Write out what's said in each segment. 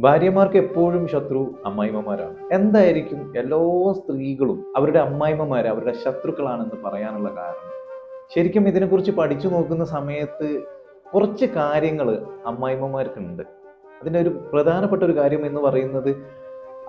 ഭാര്യമാർക്ക് എപ്പോഴും ശത്രു അമ്മായിമ്മമാരാണ്. എന്തായിരിക്കും എല്ലാ സ്ത്രീകളും അവരുടെ അമ്മായിമ്മമാരെ അവരുടെ ശത്രുക്കളാണെന്ന് പറയാനുള്ള കാരണം? ശരിക്കും ഇതിനെക്കുറിച്ച് പഠിച്ചു നോക്കുന്ന സമയത്ത് കുറച്ച് കാര്യങ്ങൾ അമ്മായിമ്മമാർക്കുണ്ട്. അതിന്റെ ഒരു പ്രധാനപ്പെട്ട ഒരു കാര്യം എന്ന് പറയുന്നത്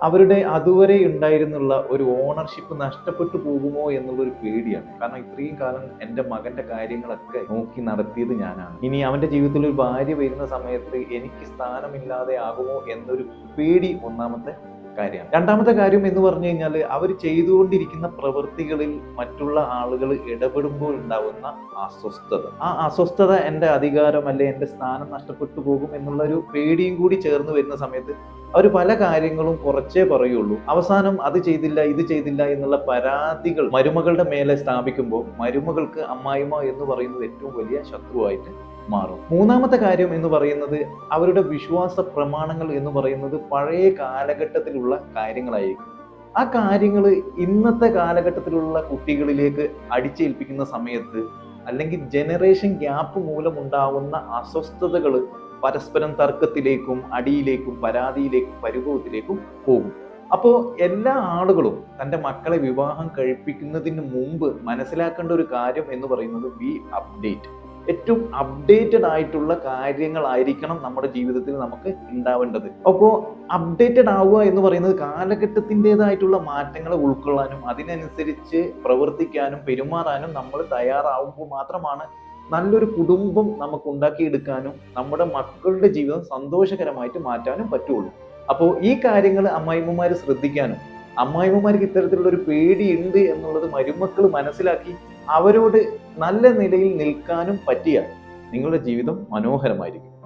അവരുടെ അതുവരെ ഉണ്ടായിരുന്നുള്ള ഒരു ഓണർഷിപ്പ് നഷ്ടപ്പെട്ടു പോകുമോ എന്നുള്ള ഒരു പേടിയാണ്. കാരണം ഇത്രയും കാലം എന്റെ മകന്റെ കാര്യങ്ങളൊക്കെ നോക്കി നടത്തിയത് ഞാനാണ്. ഇനി അവന്റെ ജീവിതത്തിൽ ഒരു ഭാര്യ വരുന്ന സമയത്ത് എനിക്ക് സ്ഥാനമില്ലാതെ ആകുമോ എന്നൊരു പേടി ഒന്നാമത്തെ കാര്യമാണ്. രണ്ടാമത്തെ കാര്യം എന്ന് പറഞ്ഞു കഴിഞ്ഞാൽ അവർ ചെയ്തുകൊണ്ടിരിക്കുന്ന പ്രവൃത്തികളിൽ മറ്റുള്ള ആളുകൾ ഇടപെടുമ്പോൾ ഉണ്ടാവുന്ന അസ്വസ്ഥത. ആ അസ്വസ്ഥത എന്റെ അധികാരം അല്ലെ എന്റെ സ്ഥാനം നഷ്ടപ്പെട്ടു പോകും എന്നുള്ള ഒരു പേടിയും കൂടി ചേർന്ന് വരുന്ന സമയത്ത് അവർ പല കാര്യങ്ങളും കുറച്ചേ പറയുള്ളൂ. അവസാനം അത് ചെയ്തില്ല ഇത് ചെയ്തില്ല എന്നുള്ള പരാതികൾ മരുമകളുടെ മേലെ സ്ഥാപിക്കുമ്പോൾ മരുമകൾക്ക് അമ്മായിമ്മ എന്ന് പറയുന്നത് ഏറ്റവും വലിയ ശത്രുവായിട്ട് മാറും. മൂന്നാമത്തെ കാര്യം എന്ന് പറയുന്നത് അവരുടെ വിശ്വാസ പ്രമാണങ്ങൾ എന്ന് പറയുന്നത് പഴയ കാലഘട്ടത്തിലുള്ള കാര്യങ്ങളായിരിക്കും. ആ കാര്യങ്ങൾ ഇന്നത്തെ കാലഘട്ടത്തിലുള്ള കുട്ടികളിലേക്ക് അടിച്ചേൽപ്പിക്കുന്ന സമയത്ത് അല്ലെങ്കിൽ ജനറേഷൻ ഗ്യാപ്പ് മൂലമുണ്ടാവുന്ന അസ്വസ്ഥതകൾ പരസ്പരം തർക്കത്തിലേക്കും അടിയിലേക്കും പരാതിയിലേക്കും പരിഭവത്തിലേക്കും പോകും. അപ്പോൾ എല്ലാ ആളുകളും തന്റെ മക്കളെ വിവാഹം കഴിപ്പിക്കുന്നതിന് മുമ്പ് മനസ്സിലാക്കേണ്ട ഒരു കാര്യം എന്ന് പറയുന്നത് വി അപ്ഡേറ്റ്. ഏറ്റവും അപ്ഡേറ്റഡ് ആയിട്ടുള്ള കാര്യങ്ങളായിരിക്കണം നമ്മുടെ ജീവിതത്തിൽ നമുക്ക് ഉണ്ടാവേണ്ടത്. അപ്പോൾ അപ്ഡേറ്റഡ് ആവുക എന്ന് പറയുന്നത് കാലഘട്ടത്തിന്റെതായിട്ടുള്ള മാറ്റങ്ങളെ ഉൾക്കൊള്ളാനും അതിനനുസരിച്ച് പ്രവർത്തിക്കാനും പെരുമാറാനും നമ്മൾ തയ്യാറാവുമ്പോൾ മാത്രമാണ് നല്ലൊരു കുടുംബം നമുക്ക് ഉണ്ടാക്കിയെടുക്കാനും നമ്മുടെ മക്കളുടെ ജീവിതം സന്തോഷകരമായിട്ട് മാറ്റാനും പറ്റുള്ളൂ. അപ്പോൾ ഈ കാര്യങ്ങൾ അമ്മായിമ്മമാർ ശ്രദ്ധിക്കാനും അമ്മായിമ്മമാർക്ക് ഇത്തരത്തിലുള്ള ഒരു പേടിയുണ്ട് എന്നുള്ളത് മരുമക്കൾ മനസ്സിലാക്കി അവരോട് നല്ല നിലയിൽ നിൽക്കാനും പറ്റിയാൽ നിങ്ങളുടെ ജീവിതം മനോഹരമായിരിക്കും.